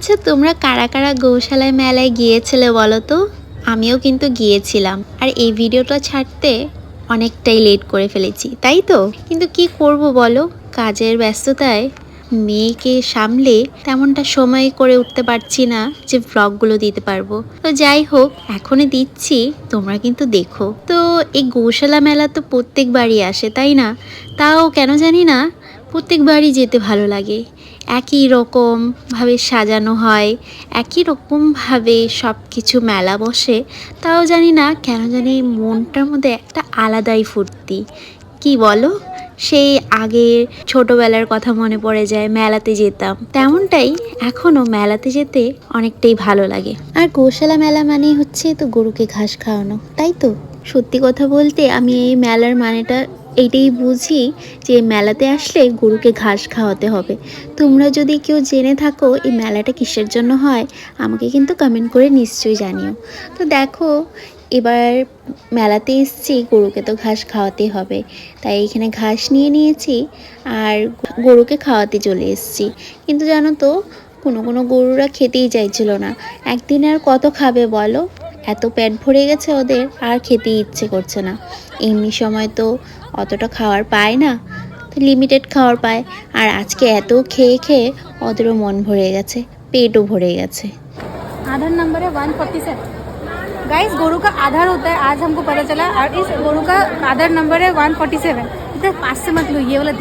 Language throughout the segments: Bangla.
আচ্ছা তোমরা কারা কারা গৌশালায় মেলায় গিয়েছিলে বলো তো? আমিও কিন্তু গিয়েছিলাম। আর এই ভিডিওটা ছাড়তে অনেকটাই লেট করে ফেলেছি, তাই তো? কিন্তু কি করব বলো? কাজের ব্যস্ততায় মেয়েকে সামলে তেমনটা সময় করে উঠতে পারছি না যে ভ্লগগুলো দিতে পারব। তো যাই হোক, এখনই দিচ্ছি, তোমরা কিন্তু দেখো। তো এই গৌশালা মেলা তো প্রত্যেকবারই আসে, তাই না? তাও কেন জানি না, প্রত্যেকবারই যেতে ভালো লাগে। একই রকমভাবে সাজানো হয়, একই রকমভাবে সব কিছু মেলা বসে। তাও জানি না কেন জানি মনটার মধ্যে একটা আলাদাই ফুর্তি। কি বলো? সেই আগের ছোটবেলার কথা মনে পড়ে যায়, মেলাতে যেতাম। তেমনটাই এখনও মেলাতে যেতে অনেকটাই ভালো লাগে। আর গোশালা মেলা মানেই হচ্ছে তো গরুকে ঘাস খাওয়ানো, তাই তো? সত্যি কথা বলতে আমি এই মেলার মানেটা এইটাই বুঝি যে মেলাতে আসলে গরুকে ঘাস খাওয়াতে হবে। তোমরা যদি কেউ জেনে থাকো এই মেলাটা কিসের জন্য হয়, আমাকে কিন্তু কমেন্ট করে নিশ্চয়ই জানিও। তো দেখো, এবার মেলাতে এসছি, গরুকে তো ঘাস খাওয়াতে হবে। তাই এখানে ঘাস নিয়ে নিয়েছি আর গরুকে খাওয়াতে চলে এসেছি। কিন্তু জানো তো, কোনো কোনো গরুরা খেতেই চাইছিল না। একদিনে আর কত খাবে বলো? এত পেট ভরে গেছে ওদের আর খেতে ইচ্ছে করছে না এমনি সময় তো অতটা খাওয়ার পায় না তো লিমিটেড খাওয়ার পায় আর আজকে এত খেয়ে খেয়ে ওদেরও মন ভরে গেছে পেটও ভরে গেছে आधार नंबर है वन फोर्टी सेवन गाइस गोरू का आधार होता है आज हमको पता चला और इस गोरू का आधार नंबर है वन फोर्टी सेवन इधर पास से मत लो ये वाला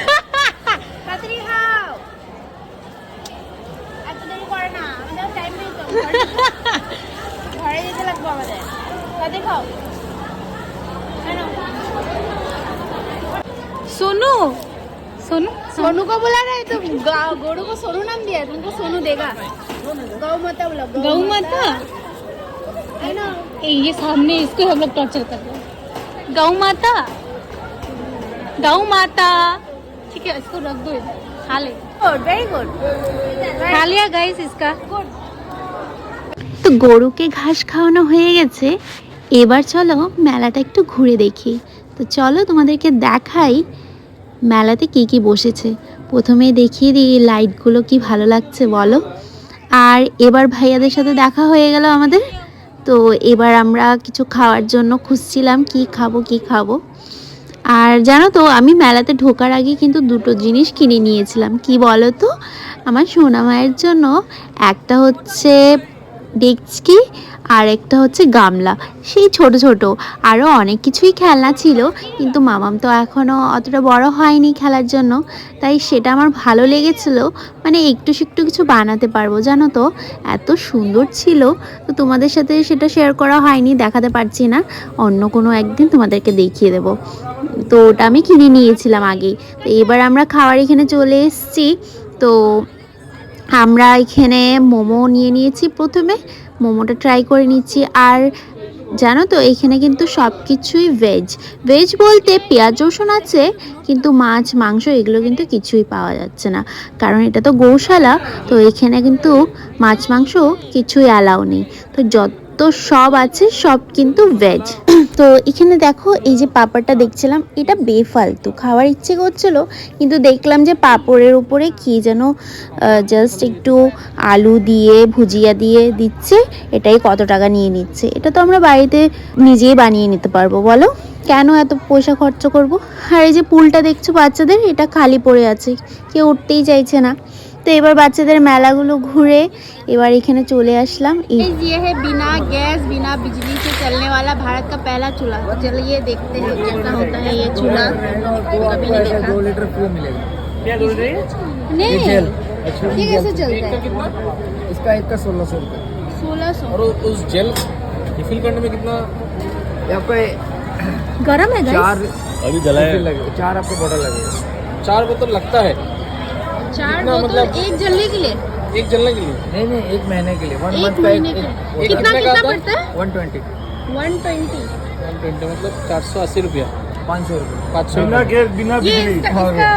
তাড়াতাড়ি খাও এত দেরি করে না আমাদের টাইম নেই তো ঘরে যেতে লাগবে আমাদের তাড়াতাড়ি খাও सोनू सोनू सोनू को बुला रहे तो गा- गोरू को सोनू नाम दिया है, तुमको सोनू देगा गौ माता बोला गौ माता है ना ए, ये सामने इसको हम लोग टॉर्चर कर रहे हैं गौ माता गौ माता ठीक है इसको रख दो इधर खा ले गुड वेरी गुड खा लिया गाइस इसका गुड তো গরুকে ঘাস খাওয়ানো হয়ে গেছে এবার চলো মেলাটা একটু ঘুরে দেখি তো চলো তোমাদেরকে দেখাই মেলাতে কি কি বসেছে প্রথমে দেখিয়ে দিই এই লাইটগুলো কি ভালো লাগছে বলো আর এবার ভাইয়াদের সাথে দেখা হয়ে গেল আমাদের তো এবার আমরা কিছু খাওয়ার জন্য খুঁজছিলাম, কি খাব কি খাব। আর জানো তো, আমি মেলাতে ঢোকার আগে কিন্তু দুটো জিনিস কিনে নিয়েছিলাম। কি বলো তো আমার সোনামায়ের জন্য একটা হচ্ছে ডেকচকি আর একটা হচ্ছে গামলা। সেই ছোট ছোট। আরও অনেক কিছুই খেলনা ছিল, কিন্তু মামাম তো এখনও অতটা বড় হয়নি খেলার জন্য। তাই সেটা আমার ভালো লেগেছিল। মানে একটু একটু কিছু বানাতে পারব, জানো তো? এত সুন্দর ছিল। তো তোমাদের সাথে সেটা শেয়ার করা হয়নি, দেখাতে পারছি না। অন্য কোনো একদিন তোমাদেরকে দেখিয়ে দেবো। তো ওটা আমি কিনে নিয়েছিলাম আগে। তো এবার আমরা খাওয়ার এখানে চলে এসেছি। তো আমরা এখানে মোমো নিয়ে নিয়েছি প্রথমে। মোমোটা ট্রাই করে নিচ্ছি। আর জানো তো, এখানে কিন্তু সব কিছুই ভেজ ভেজ বলতে পেঁয়াজ, রসুন আছে, কিন্তু মাছ, মাংস এগুলো কিন্তু কিছুই পাওয়া যাচ্ছে না। কারণ এটা তো গৌশালা, তো এখানে কিন্তু মাছ, মাংস কিছুই অ্যালাউ নেই। তো যত সব আছে, সব কিন্তু ভেজ তো এখানে দেখো এই যে পাপড়টা দেখছিলাম, এটা বেফালতু। খাওয়ার ইচ্ছে করছিল, কিন্তু দেখলাম যে পাপড়ের উপরে কি যেন জাস্ট একটু আলু দিয়ে, ভুজিয়া দিয়ে দিচ্ছে, এটাই কত টাকা নিয়ে নিচ্ছে। এটা তো আমরা বাড়িতে নিজেই বানিয়ে নিতে পারব, বলো? কেন এত পয়সা খরচ করব? আর এই যে পুলটা দেখছ বাচ্চাদের, এটা খালি পড়ে আছে। কেউ উঠতেই চাইছে না। তো এবার বাচ্চাদের মেলাগুলো ঘুরে এবার এখানে চলে আসলাম এই गाइस, ये है बिना गैस बिना बिजली से चलने वाला भारत का पहला चूल्हा तो चलिए देखते हैं कैसा होता है ये चूल्हा कभी नहीं देखा दो लीटर फ्री मिलेगा नहीं ये जेल अच्छा ये कैसे चलता है इसका एक का सोलह सौ रुपये सोलह सौ और उस जेल रिफिल करने में कितना ये आपका गर्म है चार अभी जलाया refill लगेगा चार आपको बॉटल लगेगा चार बोतल लगता है चार बोतल मतलब- एक जलने के लिए? एक जलने के लिए? नहीं नहीं एक महीने के लिए। वन एक मंथ का एक कितना कितना पड़ता है? One twenty one twenty one twenty मतलब चार सौ अस्सी रुपया। पाँच सौ रुपये। पाँच सौ बिना ये इसका इसका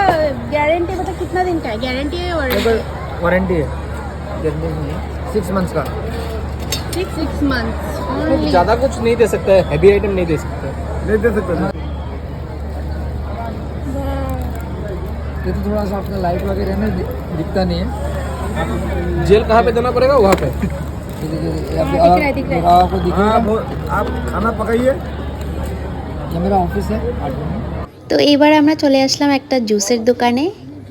गारंटी मतलब कितना दिन का है? गारंटी है और वारंटी है। सिक्स मंथ्स का। सिक्स मंथ्स ज़्यादा कुछ नहीं दे सकता है। हैवी आइटम नहीं दे सकता नहीं दे सकते। ये तो थोड़ा सा अपना लाइट वगैरह में दि- दिखता नहीं है जेल कहाँ पे देना पड़ेगा वहाँ पे ये देखिए, ये हाँ, अभी दिख रहा है, दिख रहा है। आप- आपको दिखेगा आप खाना पकाइए ये मेरा ऑफिस है आठ में তো এবার আমরা চলে আসলাম একটা জুসের দোকানে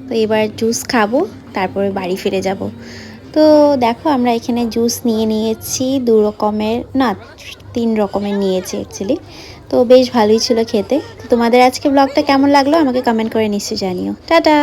তো এবার জুস খাবো তারপরে বাড়ি ফিরে যাব তো দেখো আমরা এখানে জুস নিয়ে নিয়েছি দু রকমের না তিন রকমের নিয়েছি অ্যাকচুয়ালি তো বেশ ভালোই ছিল খেতে। তোমাদের আজকে ব্লগটা কেমন লাগল আমাকে কমেন্ট করে নিশ্চয়ই জানিও। টাটা!